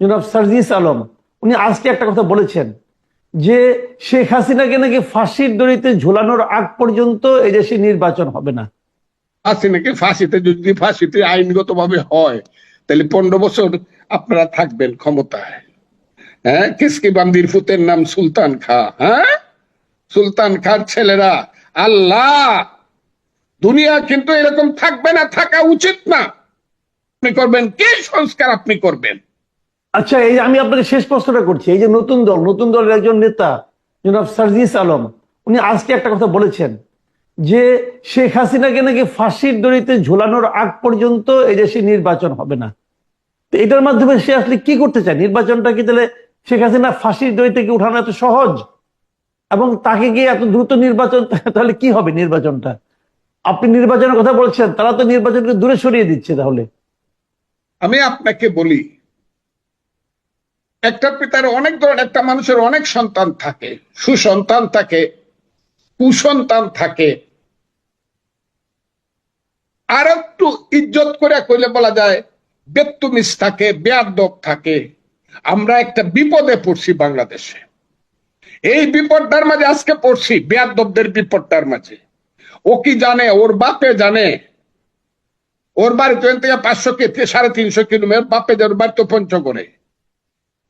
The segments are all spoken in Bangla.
জনাব আলম, উনি আজকে একটা কথা বলেছেন যে শেখ হাসিনাকে নাকি ফাঁসির দড়িতে ঝুলানোর আগ পর্যন্ত এই দেশে নির্বাচন হবে না। হাসিনাকে ফাঁসিতে, যদি ফাঁসিতে আইনগত ভাবে হয়, তাহলে পনেরো বছর আপনারা থাকবেন ক্ষমতায়। হ্যাঁ কিসকি বান্দির ফুতের নাম সুলতান খা হ্যাঁ? সুলতান খার ছেলেরা, আল্লাহ! দুনিয়া কিন্তু এরকম থাকবে না, থাকা উচিত না। আপনি করবেন কি সংস্কার আপনি করবেন? আচ্ছা এই আমি আপনাকে শেষ প্রশ্নটা করছি। এই যে নতুন দল, নতুন দলের একজন নেতা, জনাব সার্জিস আলম, উনি আজকে একটা কথা বলেছেন যে শেখ হাসিনাকে নাকি ফাঁসির দড়িতে ঝোলানোর আগ পর্যন্ত এই দেশে নির্বাচন হবে না। তো এটার মাধ্যমে সে আসলে কি করতে চায়? নির্বাচনটা কি তাহলে শেখ হাসিনা ফাঁসির দড়ি থেকে উঠানো এত সহজ? এবং তাকে গিয়ে এত দ্রুত নির্বাচন, তাহলে কি হবে নির্বাচনটা? আপনি নির্বাচনের কথা বলছেন, তারা তো নির্বাচনকে দূরে সরিয়ে দিচ্ছে তাহলে। আমি আপনাকে বলি একটা পিতার অনেক ধরনের, একটা মানুষের অনেক সন্তান থাকে, সুসন্তান থাকে, কুসন্তান থাকে। আর একটু ইজ্জত করে কইলে বলা যায় বেত্তুমিস থাকে, বেয়াদব থাকে। আমরা একটা বিপদে পড়ছি বাংলাদেশে। এই বিপদটার মাঝে আজকে পড়ছি, বেয়াদবদের বিপদটার মাঝে। ও কি জানে, ওর বাপে জানে? ওর বাড়ি থেকে পাঁচশো কে, সাড়ে তিনশো কিলোমিটার, বাপে যার বাড়ি তো পঞ্চগড়ে।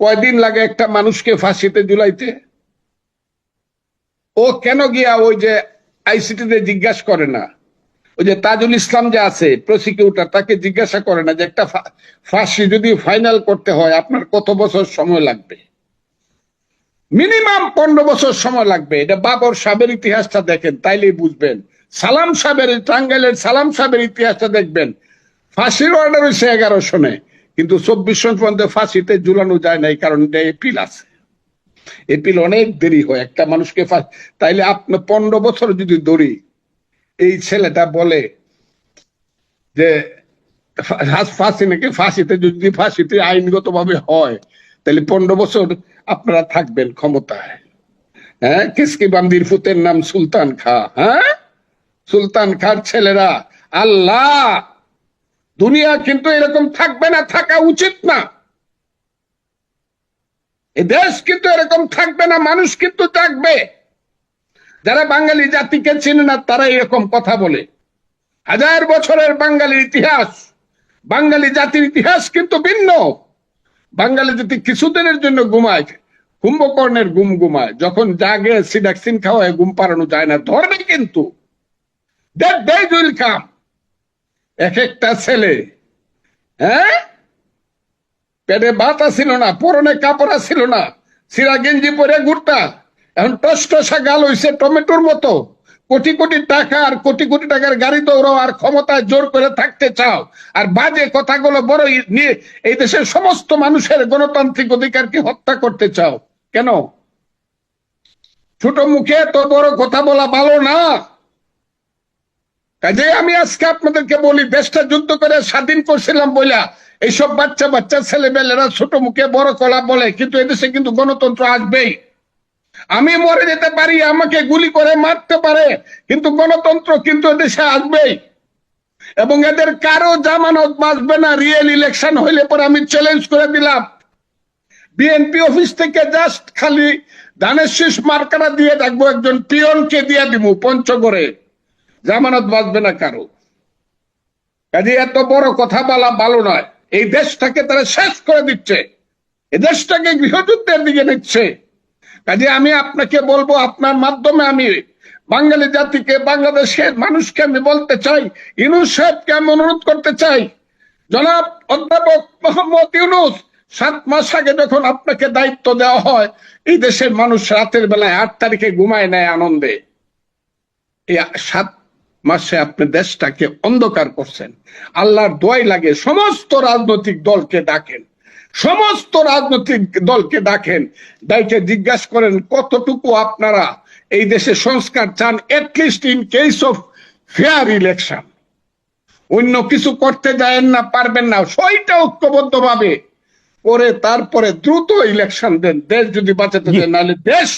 কয়দিন লাগে একটা মানুষকে ফাঁসিতে জুলাইতে ও কেন গিয়া ওই যে আইসিটিতে জিজ্ঞাসা করে না? ওই যে তাজুল ইসলাম যে আছে প্রসিকিউটর তাকে জিজ্ঞাসা করে না যে একটা ফাঁসি যদি ফাইনাল করতে হয়, আপনার কত বছর সময় লাগবে? মিনিমাম পনেরো বছর সময় লাগবে। এটা বাবর সাহেবের ইতিহাসটা দেখেন, তাইলেই বুঝবেন। সালাম সাহেবের, টাঙ্গাইলের সালাম সাহেবের ইতিহাসটা দেখবেন। ফাঁসির অর্ডার হয়েছে এগারো সনে কিন্তু চব্বিশ সন পর্যন্ত ফাঁসিতে ঝুলানো যায় না এই কারণ এটা এপিল আছে। এপিল অনেক দেরি হয়, একটা মানুষকে ফা- তাইলে আপনি পনেরো বছর যদি দড়ি এই ছেলেটা বলে যে, ফাঁসি নাকি ফাঁসিতে যদি ফাঁসিতে আইনগত ভাবে হয় তাহলে পনেরো বছর আপনারা থাকবেন ক্ষমতায়। হ্যাঁ কিসকি বান্দির ফুতের নাম সুলতান খা হ্যাঁ? সুলতান খার ছেলেরা, আল্লাহ! দুনিয়া কিন্তু এরকম থাকবে না, থাকা উচিত না। এ দেশ কিন্তু এরকম থাকবে না, মানুষ কিন্তু থাকবে যারা বাঙালি জাতিকে চেনে না, তারা এরকম কথা বলে। হাজার বছরের বাঙালির ইতিহাস, বাঙালি জাতির ইতিহাস কিন্তু ভিন্ন। বাঙালি জাতি কিছুদিনের জন্য ঘুমায়, কুম্ভকর্ণের গুম ঘুমায়, যখন জাগে সিডাক্সিন খাওয়ায়, ঘুম পাড়ানো যায় না, ধরবে কিন্তু। ডেজ উইল কাম এক একটা ছেলে হ্যাঁ? পেটে ভাত ছিল না, পরনে কাপড় ছিল না সিরা গেঞ্জি পরে ঘুরতা এখন টস টসা গাল হইছে টমেটোর মতো। কোটি কোটি টাকা আর কোটি কোটি টাকার গাড়ি দৌড়াও আর ক্ষমতায় জোর করে থাকতে চাও। আর বাজে কথাগুলো বড় নিয়ে এই দেশের সমস্ত মানুষের গণতান্ত্রিক অধিকারকে হত্যা করতে চাও। কেন? ছোট মুখে তো বড় কথা বলা ভালো না। কাজে আমি আজকে আপনাদেরকে বলি, দেশটা যুদ্ধ করে স্বাধীন করছিলাম বইলা এইসব বাচ্চা বাচ্চা ছেলেবেলেরা ছোট মুখে বড় কলা বলে, কিন্তু এদেশে কিন্তু গণতন্ত্র আসবেই। আমি মরে যেতে পারি, আমাকে গুলি করে মারতে পারে, কিন্তু গণতন্ত্র কিন্তু এদেশে আসবেই। এবং এদের কারও জামানত বাঁচবে না রিয়েল ইলেকশন হইলে পরে আমি চ্যালেঞ্জ করে দিলাম। বিএনপি অফিস থেকে জাস্ট খালি ধানের শীষ মার্কাটা দিয়ে থাকব একজন পিয়নকে দিয়ে দিব পঞ্চগড়ে। জামানত বাঁচবে না কারও। কাজে এত বড় কথা বলা ভালো নয়। এই দেশটাকে তারা শেষ করে দিচ্ছে। এই দেশটাকে গৃহযুদ্ধের দিকে নিচ্ছে। কাজে আমি আপনাকে বলব, আপনার মাধ্যমে আমি বাঙালি জাতিকে, বাংলাদেশের মানুষকে আমি বলতে চাই ইউনুস সাহেবকে আমি অনুরোধ করতে চাই। জনাব অধ্যাপক মোহাম্মদ ইউনুস, সাত মাস আগে যখন আপনাকে দায়িত্ব দেওয়া হয়, এই দেশের মানুষ রাতের বেলায় আট তারিখে ঘুমায় নেয় আনন্দে। এই সাত মাসে আপনি দেশটাকে অন্ধকার করছেন। আল্লাহর দোয়াই লাগে সমস্ত রাজনৈতিক দলকে ডাকেন। সমস্ত রাজনৈতিক দলকে ডাকেন। ডাইকে জিজ্ঞাসা করেন কতটুকু আপনারা এই দেশে সংস্কার চান? At least in case of fair election অন্য কিছু করতে যায়েন না পারবেন না। সইটা ঐক্যবদ্ধ ভাবে করে তারপরে দ্রুত ইলেকশন দেন। দেশ যদি বাঁচাতে চান নাহলে দেশ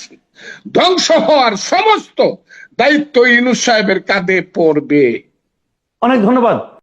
ধ্বংস হওয়ার সমস্ত দায়িত্ব ইনুস সাহেবের কাঁধে পড়বে। অনেক ধন্যবাদ।